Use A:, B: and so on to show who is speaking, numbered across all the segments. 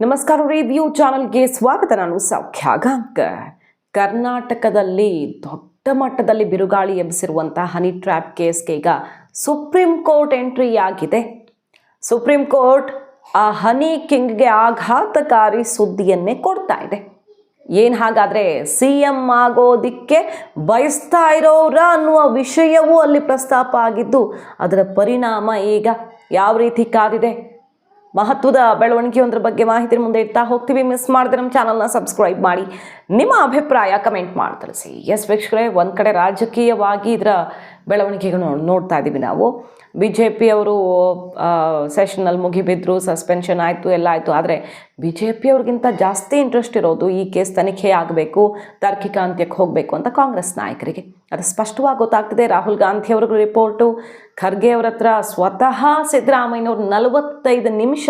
A: ನಮಸ್ಕಾರ ರಿವ್ಯೂ ಚಾನಲ್ಗೆ ಸ್ವಾಗತ. ನಾನು ಸೌಖ್ಯ ಕರ್ನಾಟಕದಲ್ಲಿ ದೊಡ್ಡ ಮಟ್ಟದಲ್ಲಿ ಬಿರುಗಾಳಿ ಎಬ್ಬಿಸಿರುವಂಥ ಹನಿ ಟ್ರ್ಯಾಪ್ ಕೇಸ್ಗೆ ಈಗ ಸುಪ್ರೀಂ ಕೋರ್ಟ್ ಎಂಟ್ರಿ ಆಗಿದೆ. ಸುಪ್ರೀಂ ಕೋರ್ಟ್ ಆ ಹನಿ ಕಿಂಗ್ಗೆ ಆಘಾತಕಾರಿ ಸುದ್ದಿಯನ್ನೇ ಕೊಡ್ತಾ ಇದೆ. ಏನು ಹಾಗಾದರೆ ಸಿ ಎಂ ಆಗೋದಿಕ್ಕೆ ಬಯಸ್ತಾ ಇರೋರ ಅನ್ನುವ ವಿಷಯವೂ ಅಲ್ಲಿ ಪ್ರಸ್ತಾಪ ಆಗಿದ್ದು, ಅದರ ಪರಿಣಾಮ ಈಗ ಯಾವ ರೀತಿ ಕಾದಿದೆ? ಮಹತ್ವದ ಬೆಳವಣಿಗೆಯೊಂದರ ಬಗ್ಗೆ ಮಾಹಿತಿ ಮುಂದೆ ಇಡ್ತಾ ಹೋಗ್ತೀವಿ. ಮಿಸ್ ಮಾಡಿದ್ರೆ ನಮ್ಮ ಚಾನಲ್ನ ಸಬ್ಸ್ಕ್ರೈಬ್ ಮಾಡಿ. ನಿಮ್ಮ ಅಭಿಪ್ರಾಯ ಕಮೆಂಟ್ ಮಾಡಿ ತಿಳಿಸಿ ಎಸ್ ವೀಕ್ಷಕರೇ, ಒಂದು ಕಡೆ ರಾಜಕೀಯವಾಗಿ ಇದರ ಬೆಳವಣಿಗೆಗಳು ನೋಡ್ತಾ ಇದ್ದೀವಿ ನಾವು. ಬಿ ಜೆ ಪಿಯವರು ಸೆಷನಲ್ಲಿ ಮುಗಿಬಿದ್ರು, ಸಸ್ಪೆನ್ಷನ್ ಆಯಿತು, ಎಲ್ಲ ಆಯಿತು. ಆದರೆ ಬಿ ಜೆ ಪಿಯವ್ರಿಗಿಂತ ಜಾಸ್ತಿ ಇಂಟ್ರೆಸ್ಟ್ ಇರೋದು ಈ ಕೇಸ್ ತನಿಖೆ ಆಗಬೇಕು, ತಾರ್ಕಿಕ ಅಂತ್ಯಕ್ಕೆ ಹೋಗಬೇಕು ಅಂತ ಕಾಂಗ್ರೆಸ್ ನಾಯಕರಿಗೆ. ಅದು ಸ್ಪಷ್ಟವಾಗಿ ಗೊತ್ತಾಗ್ತದೆ, ರಾಹುಲ್ ಗಾಂಧಿ ಅವ್ರ ರಿಪೋರ್ಟು. ಖರ್ಗೆ ಅವ್ರ ಹತ್ರ ಸ್ವತಃ ಸಿದ್ದರಾಮಯ್ಯವರು ನಲವತ್ತೈದು ನಿಮಿಷ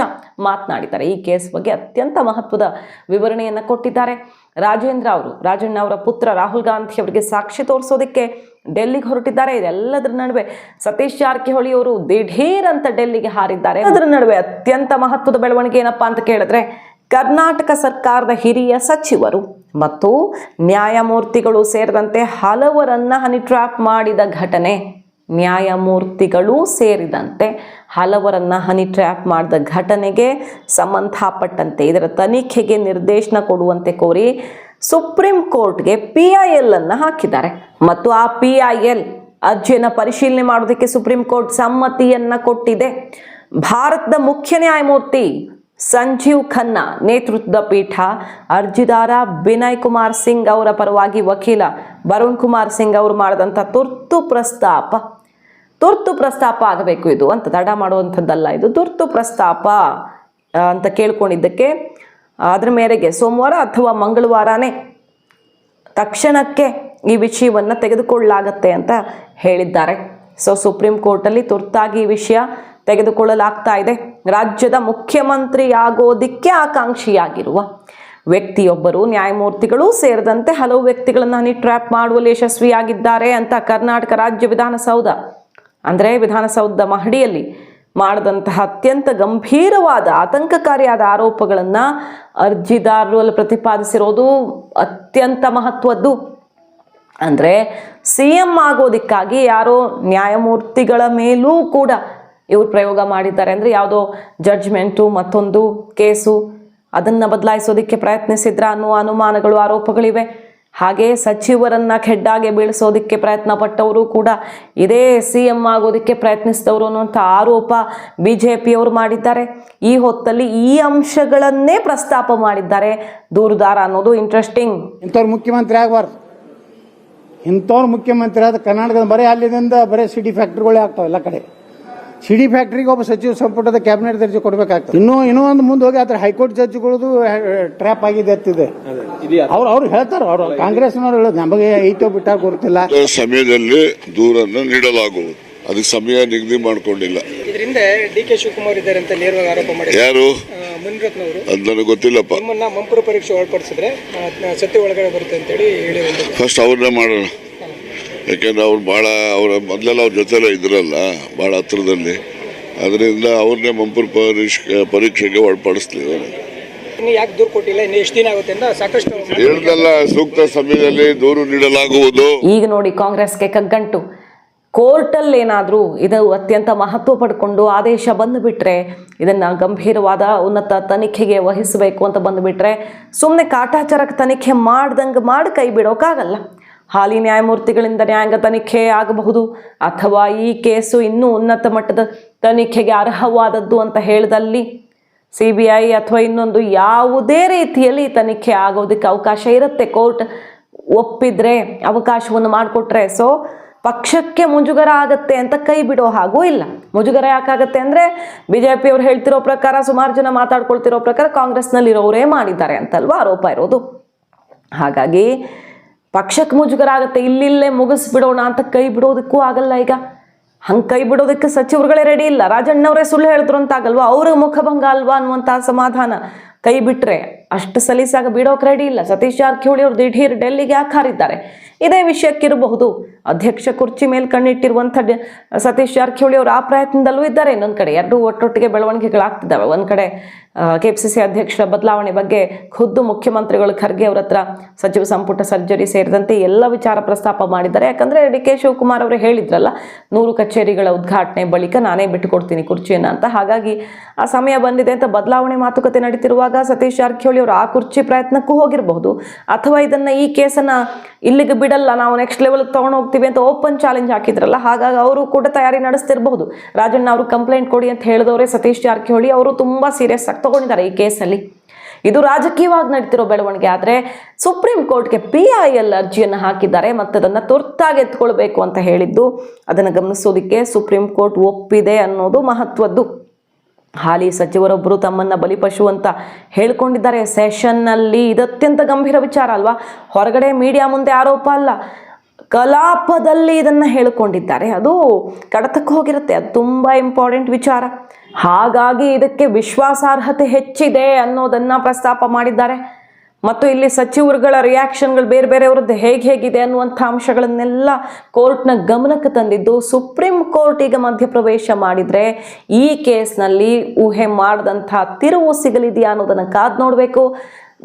A: ಮಾತನಾಡಿದ್ದಾರೆ. ಈ ಕೇಸ್ ಬಗ್ಗೆ ಅತ್ಯಂತ ಮಹತ್ವದ ವಿವರಣೆಯನ್ನು ಕೊಟ್ಟಿದ್ದಾರೆ. ರಾಜೇಂದ್ರ ಅವರು, ರಾಜಣ್ಣ ಅವರ ಪುತ್ರ ರಾಹುಲ್ ಗಾಂಧಿ ಅವರಿಗೆ ಸಾಕ್ಷಿ ತೋರಿಸೋದಕ್ಕೆ ಡೆಲ್ಲಿಗೆ ಹೊರಟಿದ್ದಾರೆ. ಇದೆಲ್ಲದರ ನಡುವೆ ಸತೀಶ್ ಜಾರಕಿಹೊಳಿ ಅವರು ದಿಢೀರ್ ಅಂತ ಡೆಲ್ಲಿಗೆ ಹಾರಿದ್ದಾರೆ. ಅದರ ನಡುವೆ ಅತ್ಯಂತ ಮಹತ್ವದ ಬೆಳವಣಿಗೆ ಏನಪ್ಪಾ ಅಂತ ಕೇಳಿದ್ರೆ ಕರ್ನಾಟಕ ಸರ್ಕಾರದ ಹಿರಿಯ ಸಚಿವರು ಮತ್ತು ನ್ಯಾಯಮೂರ್ತಿಗಳು ಸೇರಿದಂತೆ ಹಲವರನ್ನ ಹನಿ ಟ್ರ್ಯಾಪ್ ಮಾಡಿದ ಘಟನೆ. ನ್ಯಾಯಮೂರ್ತಿಗಳು ಸೇರಿದಂತೆ ಹಲವರನ್ನ ಹನಿ ಟ್ರ್ಯಾಪ್ ಮಾಡಿದ ಘಟನೆಗೆ ಸಂಬಂಧಪಟ್ಟಂತೆ ಇದರ ತನಿಖೆಗೆ ನಿರ್ದೇಶನ ಕೊಡುವಂತೆ ಕೋರಿ ಸುಪ್ರೀಂ ಕೋರ್ಟ್ಗೆ ಪಿ ಐ ಎಲ್ ಅನ್ನು ಹಾಕಿದ್ದಾರೆ. ಮತ್ತು ಆ ಪಿ ಐ ಎಲ್ ಅರ್ಜಿಯನ್ನು ಪರಿಶೀಲನೆ ಮಾಡೋದಕ್ಕೆ ಸುಪ್ರೀಂ ಕೋರ್ಟ್ ಸಮ್ಮತಿಯನ್ನ ಕೊಟ್ಟಿದೆ. ಭಾರತದ ಮುಖ್ಯ ನ್ಯಾಯಮೂರ್ತಿ ಸಂಜೀವ್ ಖನ್ನಾ ನೇತೃತ್ವದ ಪೀಠ ಅರ್ಜಿದಾರ ವಿನಯ್ ಕುಮಾರ್ ಸಿಂಗ್ ಅವರ ಪರವಾಗಿ ವಕೀಲ ವರುಣ್ ಕುಮಾರ್ ಸಿಂಗ್ ಅವರು ಮಾಡಿದಂಥ ತುರ್ತು ಪ್ರಸ್ತಾಪ. ತುರ್ತು ಪ್ರಸ್ತಾಪ ಆಗಬೇಕು ಇದು ಅಂತ ತಡ ಮಾಡುವಂಥದ್ದಲ್ಲ ಇದು. ತುರ್ತು ಪ್ರಸ್ತಾಪ ಅಂತ ಕೇಳ್ಕೊಂಡಿದ್ದಕ್ಕೆ ಅದ್ರ ಮೇರೆಗೆ ಸೋಮವಾರ ಅಥವಾ ಮಂಗಳವಾರನೇ ತಕ್ಷಣಕ್ಕೆ ಈ ವಿಷಯವನ್ನು ತೆಗೆದುಕೊಳ್ಳಲಾಗತ್ತೆ ಅಂತ ಹೇಳಿದ್ದಾರೆ. ಸೊ ಸುಪ್ರೀಂ ಕೋರ್ಟಲ್ಲಿ ತುರ್ತಾಗಿ ಈ ವಿಷಯ ತೆಗೆದುಕೊಳ್ಳಲಾಗ್ತಾ ಇದೆ. ರಾಜ್ಯದ ಮುಖ್ಯಮಂತ್ರಿಯಾಗೋದಿಕ್ಕೆ ಆಕಾಂಕ್ಷಿಯಾಗಿರುವ ವ್ಯಕ್ತಿಯೊಬ್ಬರು, ನ್ಯಾಯಮೂರ್ತಿಗಳು ಸೇರಿದಂತೆ ಹಲವು ವ್ಯಕ್ತಿಗಳನ್ನು ಹನಿ ಟ್ರ್ಯಾಪ್ ಮಾಡುವಲ್ಲಿ ಯಶಸ್ವಿಯಾಗಿದ್ದಾರೆ ಅಂತ ಕರ್ನಾಟಕ ರಾಜ್ಯ ವಿಧಾನಸೌಧ, ಅಂದರೆ ವಿಧಾನಸೌಧದ ಮಹಡಿಯಲ್ಲಿ ಮಾಡಿದಂತಹ ಅತ್ಯಂತ ಗಂಭೀರವಾದ, ಆತಂಕಕಾರಿಯಾದ ಆರೋಪಗಳನ್ನು ಅರ್ಜಿದಾರರು ಪ್ರತಿಪಾದಿಸಿರೋದು ಅತ್ಯಂತ ಮಹತ್ವದ್ದು. ಅಂದರೆ ಸಿ ಎಂ ಆಗೋದಕ್ಕಾಗಿ ಯಾರೋ ನ್ಯಾಯಮೂರ್ತಿಗಳ ಮೇಲೂ ಕೂಡ ಇವರು ಪ್ರಯೋಗ ಮಾಡಿದ್ದಾರೆ. ಅಂದರೆ ಯಾವುದೋ ಜಡ್ಜ್ಮೆಂಟು, ಮತ್ತೊಂದು ಕೇಸು, ಅದನ್ನು ಬದಲಾಯಿಸೋದಕ್ಕೆ ಪ್ರಯತ್ನಿಸಿದ್ರ ಅನ್ನುವ ಅನುಮಾನಗಳು, ಆರೋಪಗಳಿವೆ. ಹಾಗೆ ಸಚಿವರನ್ನ ಖೆಡ್ಡಾಗೆ ಬೀಳಿಸೋದಕ್ಕೆ ಪ್ರಯತ್ನ ಪಟ್ಟವರು ಕೂಡ ಇದೇ ಸಿ ಎಂ ಆಗೋದಕ್ಕೆ ಪ್ರಯತ್ನಿಸಿದವರು ಅನ್ನುವಂಥ ಆರೋಪ ಬಿ ಜೆ ಪಿಯವರು ಮಾಡಿದ್ದಾರೆ. ಈ ಹೊತ್ತಲ್ಲಿ ಈ ಅಂಶಗಳನ್ನೇ ಪ್ರಸ್ತಾಪ ಮಾಡಿದ್ದಾರೆ. ದೂರುದಾರ ಅನ್ನೋದು ಇಂಟ್ರೆಸ್ಟಿಂಗ್
B: ಇಂಥವ್ರು ಮುಖ್ಯಮಂತ್ರಿ ಆಗಬಾರ್ದು. ಇಂಥವ್ರು ಮುಖ್ಯಮಂತ್ರಿ ಆದ ಕರ್ನಾಟಕದ ಬರೀ ಅಲ್ಲಿಂದ ಬರೀ ಸಿಟಿ ಫ್ಯಾಕ್ಟ್ರಿಗಳೇ ಆಗ್ತಾವೆ ಎಲ್ಲ ಕಡೆ. ಸಿಡಿ ಫ್ಯಾಕ್ಟ್ರಿಗೆ ಒಬ್ಬ ಸಚಿವ ಸಂಪುಟದ ಕ್ಯಾಬಿನೆಟ್ ದರ್ಜೆ ಕೊಡಬೇಕಾಗ್ತದೆ. ಇನ್ನೂ ಇನ್ನೂ ಒಂದು ಮುಂದೆ ಹೋಗಿ ಆದ್ರೆ ಹೈಕೋರ್ಟ್ ಜಡ್ಜ್ಗಳದು ಟ್ರ್ಯಾಪ್ ಆಗಿದೆ ಅತ್ತಿದೆ ಅವ್ರು ಅವ್ರು ಹೇಳ್ತಾರ ಅವ್ರು ಕಾಂಗ್ರೆಸ್ನವ್ರು ಹೇಳೋದು ನಮಗೆ ಐತೋ ಬಿಟ್ಟ ಗೊತ್ತಿಲ್ಲ.
C: ಸಮಯದಲ್ಲಿ ದೂರನ್ನು ನೀಡಲಾಗುವುದು. ಅದಕ್ಕೆ ಸಮಯ ನಿಗದಿ ಮಾಡಿಕೊಂಡಿಲ್ಲ.
D: ಇದರಿಂದ ಡಿ ಕೆ ಶಿವಕುಮಾರ್ ಇದ್ದಾರೆ ಅಂತ ನೇರವಾಗಿ ಆರೋಪ ಮಾಡಿದ್ದಾರೆ.
C: ಯಾರು?
D: ಮುನಿರತ್ನವರು.
C: ಅದು ನನಗೆ ಗೊತ್ತಿಲ್ಲಪ್ಪ.
D: ನಿಮ್ಮನ್ನ ಮಂಪುರ ಪರೀಕ್ಷೆ ಒಳಪಡಿಸಿದ್ರೆ ಸತ್ಯ ಒಳಗಡೆ ಬರುತ್ತೆ ಅಂತೇಳಿ ಹೇಳಿ
C: ಫಸ್ಟ್ ಅವ್ರನ್ನೇ ಮಾಡೋಣ. ಯಾಕೆಂದ್ರೆ ಅವ್ರು ಭಾಳ ಅವರ ಮೊದಲೆಲ್ಲ ಅವ್ರ ಜೊತೆಲ್ಲ ಇದ್ರಲ್ಲ ಭಾಳ ಹತ್ರದಲ್ಲಿ. ಅದರಿಂದ ಅವ್ರನ್ನೇ ಮಂಪುರ್ ಪರೀಕ್ಷೆ ಪರೀಕ್ಷೆಗೆ ಒಳಪಡಿಸ್ಲಿ
D: ಇನ್ನು ಯಾಕೆ ದೂರು ಕೊಟ್ಟಿಲ್ಲ? ಇನ್ನು ಎಷ್ಟು ದಿನ ಆಗುತ್ತೆ ಅಂತ ಸಾಕಷ್ಟು
C: ಹೇಳ್ದಲ್ಲ ಸೂಕ್ತ ಸಮಯದಲ್ಲಿ ದೂರು ನೀಡಲಾಗುವುದು.
A: ಈಗ ನೋಡಿ ಕಾಂಗ್ರೆಸ್ಗೆ ಕಗ್ಗಂಟು. ಕೋರ್ಟಲ್ಲಿ ಏನಾದರೂ ಇದು ಅತ್ಯಂತ ಮಹತ್ವ ಪಡ್ಕೊಂಡು ಆದೇಶ ಬಂದುಬಿಟ್ರೆ ಇದನ್ನು ಗಂಭೀರವಾದ ಉನ್ನತ ತನಿಖೆಗೆ ವಹಿಸಬೇಕು ಅಂತ ಬಂದುಬಿಟ್ರೆ ಸುಮ್ಮನೆ ಕಾಟಾಚಾರಕ್ಕೆ ತನಿಖೆ ಮಾಡ್ದಂಗೆ ಮಾಡಿ ಕೈ ಬಿಡೋಕ್ಕಾಗಲ್ಲ ಹಾಲಿ ನ್ಯಾಯಮೂರ್ತಿಗಳಿಂದ ನ್ಯಾಯಾಂಗ ತನಿಖೆ ಆಗಬಹುದು. ಅಥವಾ ಈ ಕೇಸು ಇನ್ನೂ ಉನ್ನತ ಮಟ್ಟದ ತನಿಖೆಗೆ ಅರ್ಹವಾದದ್ದು ಅಂತ ಹೇಳಿದಲ್ಲಿ ಸಿ ಬಿ ಐ ಅಥವಾ ಇನ್ನೊಂದು ಯಾವುದೇ ರೀತಿಯಲ್ಲಿ ತನಿಖೆ ಆಗೋದಕ್ಕೆ ಅವಕಾಶ ಇರುತ್ತೆ. ಕೋರ್ಟ್ ಒಪ್ಪಿದ್ರೆ ಅವಕಾಶವನ್ನು ಮಾಡಿಕೊಟ್ರೆ ಸೊ ಪಕ್ಷಕ್ಕೆ ಮುಜುಗರ ಆಗತ್ತೆ ಅಂತ ಕೈ ಬಿಡೋ ಹಾಗೂ ಇಲ್ಲ. ಮುಜುಗರ ಯಾಕಾಗತ್ತೆ ಅಂದರೆ ಬಿ ಜೆ ಹೇಳ್ತಿರೋ ಪ್ರಕಾರ ಸುಮಾರು ಜನ ಮಾತಾಡ್ಕೊಳ್ತಿರೋ ಪ್ರಕಾರ ಕಾಂಗ್ರೆಸ್ನಲ್ಲಿರೋರೇ ಮಾಡಿದ್ದಾರೆ ಅಂತಲ್ವಾ ಆರೋಪ ಇರೋದು. ಹಾಗಾಗಿ ಪಕ್ಷಕ್ಕೆ ಮುಜುಗರ ಆಗುತ್ತೆ ಇಲ್ಲಿಲ್ಲೇ ಮುಗಿಸ್ಬಿಡೋಣ ಅಂತ ಕೈ ಬಿಡೋದಕ್ಕೂ ಆಗಲ್ಲ ಈಗ. ಹಂಗೆ ಕೈ ಬಿಡೋದಕ್ಕೆ ಸಚಿವರುಗಳೇ ರೆಡಿ ಇಲ್ಲ. ರಾಜಣ್ಣವರೇ ಸುಳ್ಳು ಹೇಳಿದ್ರು ಅಂತ ಆಗಲ್ವಾ? ಅವ್ರಿಗೆ ಮುಖಭಂಗ ಅಲ್ವಾ ಅನ್ನುವಂಥ ಸಮಾಧಾನ ಕೈ ಬಿಟ್ರೆ. ಅಷ್ಟು ಸಲೀಸಾಗ ಬಿಡೋಕೆ ರೆಡಿ ಇಲ್ಲ. ಸತೀಶ್ ಜಾರಕಿಹೊಳಿ ಅವರು ದಿಢೀರ್ ಡೆಲ್ಲಿಗೆ ಯಾಕೆ ಹಾರಿದ್ದಾರೆ ಇದೇ ವಿಷಯಕ್ಕಿರಬಹುದು. ಅಧ್ಯಕ್ಷ ಕುರ್ಚಿ ಮೇಲೆ ಕಣ್ಣಿಟ್ಟಿರುವಂಥ ಸತೀಶ್ ಜಾರಕಿಹೊಳಿ ಅವರು ಆ ಪ್ರಯತ್ನದಲ್ಲೂ ಇದ್ದಾರೆ. ಇನ್ನೊಂದು ಕಡೆ ಎರಡು ಒಟ್ಟೊಟ್ಟಿಗೆ ಬೆಳವಣಿಗೆಗಳಾಗ್ತಿದ್ದಾವೆ. ಒಂದು ಕಡೆ ಕೆ ಸಿ ಅಧ್ಯಕ್ಷರ ಬದಲಾವಣೆ ಬಗ್ಗೆ ಖುದ್ದು ಮುಖ್ಯಮಂತ್ರಿಗಳು ಖರ್ಗೆ ಅವರ ಹತ್ರ ಸಚಿವ ಸಂಪುಟ ಸರ್ಜರಿ ಸೇರಿದಂತೆ ಎಲ್ಲ ವಿಚಾರ ಪ್ರಸ್ತಾಪ ಮಾಡಿದ್ದಾರೆ. ಯಾಕಂದ್ರೆ ಡಿ ಕೆ ಶಿವಕುಮಾರ್ ಅವರು ಹೇಳಿದ್ರಲ್ಲ, ನೂರು ಕಚೇರಿಗಳ ಉದ್ಘಾಟನೆ ಬಳಿಕ ನಾನೇ ಬಿಟ್ಟುಕೊಡ್ತೀನಿ ಕುರ್ಚಿಯನ್ನು ಅಂತ. ಹಾಗಾಗಿ ಆ ಸಮಯ ಬಂದಿದೆ ಅಂತ ಬದಲಾವಣೆ ಮಾತುಕತೆ ನಡೀತಿರುವಾಗ ಸತೀಶ್ ಜಾರಕಿಹೊಳಿ ಅವರು ಆ ಕುರ್ಚಿ ಪ್ರಯತ್ನಕ್ಕೂ ಹೋಗಿರಬಹುದು. ಅಥವಾ ಇದನ್ನ ಈ ಕೇಸನ್ನ ಇಲ್ಲಿಗೆ ಬಿಡಲ್ಲ, ನಾವು ನೆಕ್ಸ್ಟ್ ಲೆವೆಲ್ ತಗೊಂಡು ಹೋಗ್ತೀವಿ ಅಂತ ಓಪನ್ ಚಾಲೆಂಜ್ ಹಾಕಿದ್ರಲ್ಲ, ಹಾಗಾಗಿ ಅವರು ಕೂಡ ತಯಾರಿ ನಡೆಸ್ತಿರಬಹುದು. ರಾಜಣ್ಣ ಅವರು ಕಂಪ್ಲೇಂಟ್ ಕೊಡಿ ಅಂತ ಹೇಳಿದವರೇ, ಸತೀಶ್ ಜಾರಕಿಹೊಳಿ ಅವರು ತುಂಬಾ ಸೀರಿಯಸ್ ಆಗಿ ತಗೊಂಡಿದ್ದಾರೆ ಈ ಕೇಸಲ್ಲಿ. ಇದು ರಾಜಕೀಯವಾಗಿ ನಡೀತಿರೋ ಬೆಳವಣಿಗೆ ಆದರೆ ಸುಪ್ರೀಂ ಕೋರ್ಟ್ಗೆ ಪಿ ಐ ಎಲ್ ಅರ್ಜಿಯನ್ನು ಹಾಕಿದ್ದಾರೆ ಮತ್ತು ಅದನ್ನು ತುರ್ತಾಗಿ ಎತ್ಕೊಳ್ಬೇಕು ಅಂತ ಹೇಳಿದ್ದು. ಅದನ್ನು ಗಮನಿಸೋದಕ್ಕೆ ಸುಪ್ರೀಂ ಕೋರ್ಟ್ ಒಪ್ಪಿದೆ ಅನ್ನೋದು ಮಹತ್ವದ್ದು. ಹಾಲಿ ಸಚಿವರೊಬ್ಬರು ತಮ್ಮನ್ನ ಬಲಿಪಶು ಅಂತ ಹೇಳ್ಕೊಂಡಿದ್ದಾರೆ. ಸೆಷನ್ನಲ್ಲಿ ಇದು ಅತ್ಯಂತ ಗಂಭೀರ ವಿಚಾರ ಅಲ್ವಾ? ಹೊರಗಡೆ ಮೀಡಿಯಾ ಮುಂದೆ ಆರೋಪ ಅಲ್ಲ. ಕಲಾಪದಲ್ಲಿ ಇದನ್ನು ಹೇಳಿಕೊಂಡಿದ್ದಾರೆ. ಅದು ಕಡತಕ್ಕೆ ಹೋಗಿರುತ್ತೆ. ಅದು ತುಂಬ ಇಂಪಾರ್ಟೆಂಟ್ ವಿಚಾರ. ಹಾಗಾಗಿ ಇದಕ್ಕೆ ವಿಶ್ವಾಸಾರ್ಹತೆ ಹೆಚ್ಚಿದೆ ಅನ್ನೋದನ್ನ ಪ್ರಸ್ತಾಪ ಮಾಡಿದ್ದಾರೆ. ಮತ್ತು ಇಲ್ಲಿ ಸಚಿವರುಗಳ ರಿಯಾಕ್ಷನ್ಗಳು ಬೇರೆ ಬೇರೆಯವ್ರದ್ದು ಹೇಗೆ ಹೇಗಿದೆ ಅನ್ನುವಂಥ ಅಂಶಗಳನ್ನೆಲ್ಲ ಕೋರ್ಟ್ನ ಗಮನಕ್ಕೆ ತಂದಿದ್ದು ಸುಪ್ರೀಂ ಕೋರ್ಟ್ ಈಗ ಮಧ್ಯಪ್ರವೇಶ ಮಾಡಿದರೆ ಈ ಕೇಸ್ನಲ್ಲಿ ಊಹೆ ಮಾಡಿದಂಥ ತಿರುವು ಸಿಗಲಿದೆಯಾ ಅನ್ನೋದನ್ನು ಕಾದು ನೋಡಬೇಕು.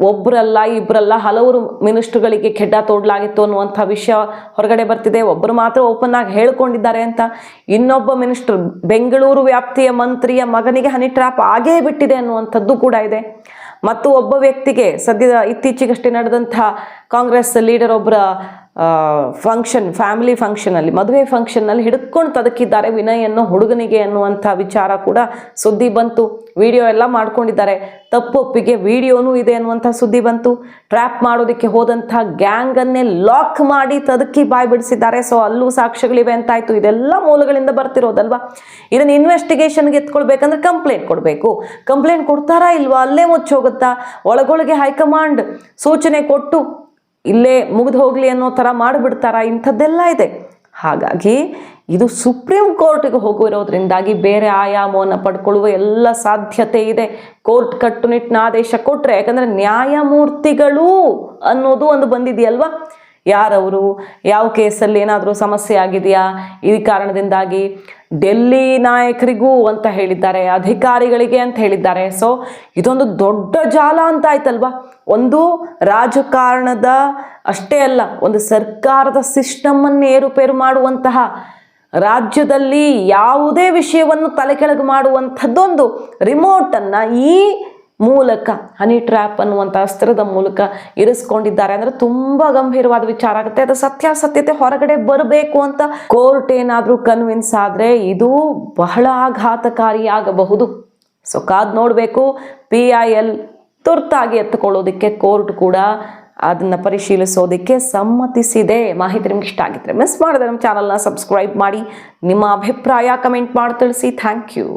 A: ಒಬ್ಬರಲ್ಲ ಇಬ್ಬರಲ್ಲ ಹಲವರು ಮಿನಿಸ್ಟ್ರುಗಳಿಗೆ ಖೆಡ್ಡ ತೋಡ್ಲಾಗಿತ್ತು ಅನ್ನುವಂಥ ವಿಷಯ ಹೊರಗಡೆ ಬರ್ತಿದೆ. ಒಬ್ಬರು ಮಾತ್ರ ಓಪನ್ ಆಗಿ ಹೇಳ್ಕೊಂಡಿದ್ದಾರೆ ಅಂತ. ಇನ್ನೊಬ್ಬ ಮಿನಿಸ್ಟರ್ ಬೆಂಗಳೂರು ವ್ಯಾಪ್ತಿಯ ಮಂತ್ರಿಯ ಮಗನಿಗೆ ಹನಿ ಟ್ರ್ಯಾಪ್ ಆಗೇ ಬಿಟ್ಟಿದೆ ಅನ್ನುವಂಥದ್ದು ಕೂಡ ಇದೆ. ಮತ್ತು ಒಬ್ಬ ವ್ಯಕ್ತಿಗೆ ಸದ್ಯದ ಇತ್ತೀಚೆಗಷ್ಟೇ ನಡೆದಂತಹ ಕಾಂಗ್ರೆಸ್ ಲೀಡರ್ ಒಬ್ಬರ ಫಂಕ್ಷನ್ ಫ್ಯಾಮಿಲಿ ಫಂಕ್ಷನಲ್ಲಿ ಮದುವೆ ಫಂಕ್ಷನ್ನಲ್ಲಿ ಹಿಡ್ಕೊಂಡು ತದಕಿದ್ದಾರೆ ವಿನಯ್ ಅನ್ನೋ ಹುಡುಗನಿಗೆ ಅನ್ನುವಂಥ ವಿಚಾರ ಕೂಡ ಸುದ್ದಿ ಬಂತು. ವಿಡಿಯೋ ಎಲ್ಲ ಮಾಡ್ಕೊಂಡಿದ್ದಾರೆ. ತಪ್ಪೊಪ್ಪಿಗೆ ವಿಡಿಯೋನೂ ಇದೆ ಅನ್ನುವಂಥ ಸುದ್ದಿ ಬಂತು. ಟ್ರ್ಯಾಪ್ ಮಾಡೋದಕ್ಕೆ ಹೋದಂಥ ಗ್ಯಾಂಗನ್ನೇ ಲಾಕ್ ಮಾಡಿ ತದಕಿ ಬಾಯಿ ಬಿಡಿಸಿದ್ದಾರೆ. ಸೊ ಅಲ್ಲೂ ಸಾಕ್ಷ್ಯಗಳಿವೆ ಅಂತಾಯಿತು. ಇದೆಲ್ಲ ಮೂಲಗಳಿಂದ ಬರ್ತಿರೋದಲ್ವಾ? ಇದನ್ನು ಇನ್ವೆಸ್ಟಿಗೇಷನ್ಗೆ ಎತ್ಕೊಳ್ಬೇಕಂದ್ರೆ ಕಂಪ್ಲೇಂಟ್ ಕೊಡಬೇಕು. ಕಂಪ್ಲೇಂಟ್ ಕೊಡ್ತಾರಾ ಇಲ್ವಾ? ಅಲ್ಲೇ ಮುಚ್ಚೋಗುತ್ತಾ? ಒಳಗೊಳಗೆ ಹೈಕಮಾಂಡ್ ಸೂಚನೆ ಕೊಟ್ಟು ಇಲ್ಲೇ ಮುಗಿದು ಹೋಗಲಿ ಅನ್ನೋ ಥರ ಮಾಡಿಬಿಡ್ತಾರಾ? ಇಂಥದ್ದೆಲ್ಲ ಇದೆ. ಹಾಗಾಗಿ ಇದು ಸುಪ್ರೀಂ ಕೋರ್ಟ್ಗೆ ಹೋಗಿರೋದ್ರಿಂದಾಗಿ ಬೇರೆ ಆಯಾಮವನ್ನು ಪಡ್ಕೊಳ್ಳುವ ಎಲ್ಲ ಸಾಧ್ಯತೆ ಇದೆ. ಕೋರ್ಟ್ ಕಟ್ಟುನಿಟ್ಟಿನ ಆದೇಶ ಕೊಟ್ಟರೆ ಯಾಕಂದರೆ ನ್ಯಾಯಮೂರ್ತಿಗಳು ಅನ್ನೋದು ಒಂದು ಬಂದಿದೆಯಲ್ವಾ? ಯಾರವರು? ಯಾವ ಕೇಸಲ್ಲಿ ಏನಾದರೂ ಸಮಸ್ಯೆ ಆಗಿದೆಯಾ? ಈ ಕಾರಣದಿಂದಾಗಿ ಡೆಲ್ಲಿ ನಾಯಕರಿಗೂ ಅಂತ ಹೇಳಿದ್ದಾರೆ, ಅಧಿಕಾರಿಗಳಿಗೆ ಅಂತ ಹೇಳಿದ್ದಾರೆ. ಸೊ ಇದೊಂದು ದೊಡ್ಡ ಜಾಲ ಅಂತ ಆಯ್ತಲ್ವಾ? ಒಂದು ರಾಜಕಾರಣದ ಅಷ್ಟೇ ಅಲ್ಲ, ಒಂದು ಸರ್ಕಾರದ ಸಿಸ್ಟಮನ್ನು ಏರುಪೇರು ಮಾಡುವಂತಹ ರಾಜ್ಯದಲ್ಲಿ ಯಾವುದೇ ವಿಷಯವನ್ನು ತಲೆ ಕೆಳಗೆ ಮಾಡುವಂಥದ್ದೊಂದು ರಿಮೋಟನ್ನು ಈ ಮೂಲಕ ಹನಿ ಟ್ರ್ಯಾಪ್ ಅನ್ನುವಂಥ ಅಸ್ತ್ರದ ಮೂಲಕ ಇರಿಸ್ಕೊಂಡಿದ್ದಾರೆ. ಅಂದ್ರೆ ತುಂಬಾ ಗಂಭೀರವಾದ ವಿಚಾರ ಆಗುತ್ತೆ. ಅದು ಸತ್ಯಾಸತ್ಯತೆ ಹೊರಗಡೆ ಬರಬೇಕು ಅಂತ ಕೋರ್ಟ್ ಏನಾದರೂ ಕನ್ವಿನ್ಸ್ ಆದರೆ ಇದು ಬಹಳ ಆಘಾತಕಾರಿಯಾಗಬಹುದು ಸೊ ಕಾದ್ ನೋಡಬೇಕು. ಪಿ ಐ ಎಲ್ ತುರ್ತಾಗಿ ಎತ್ತುಕೊಳ್ಳೋದಕ್ಕೆ ಕೋರ್ಟ್ ಕೂಡ ಅದನ್ನು ಪರಿಶೀಲಿಸೋದಕ್ಕೆ ಸಮ್ಮತಿಸಿದೆ. ಮಾಹಿತಿ ನಿಮ್ಗೆ ಇಷ್ಟ ಆಗಿದ್ರೆ ಮಿಸ್ ಮಾಡಿದ್ರೆ ನಮ್ಮ ಚಾನಲ್ನ ಸಬ್ಸ್ಕ್ರೈಬ್ ಮಾಡಿ. ನಿಮ್ಮ ಅಭಿಪ್ರಾಯ ಕಮೆಂಟ್ ಮಾಡಿ ತಿಳಿಸಿ. Thank you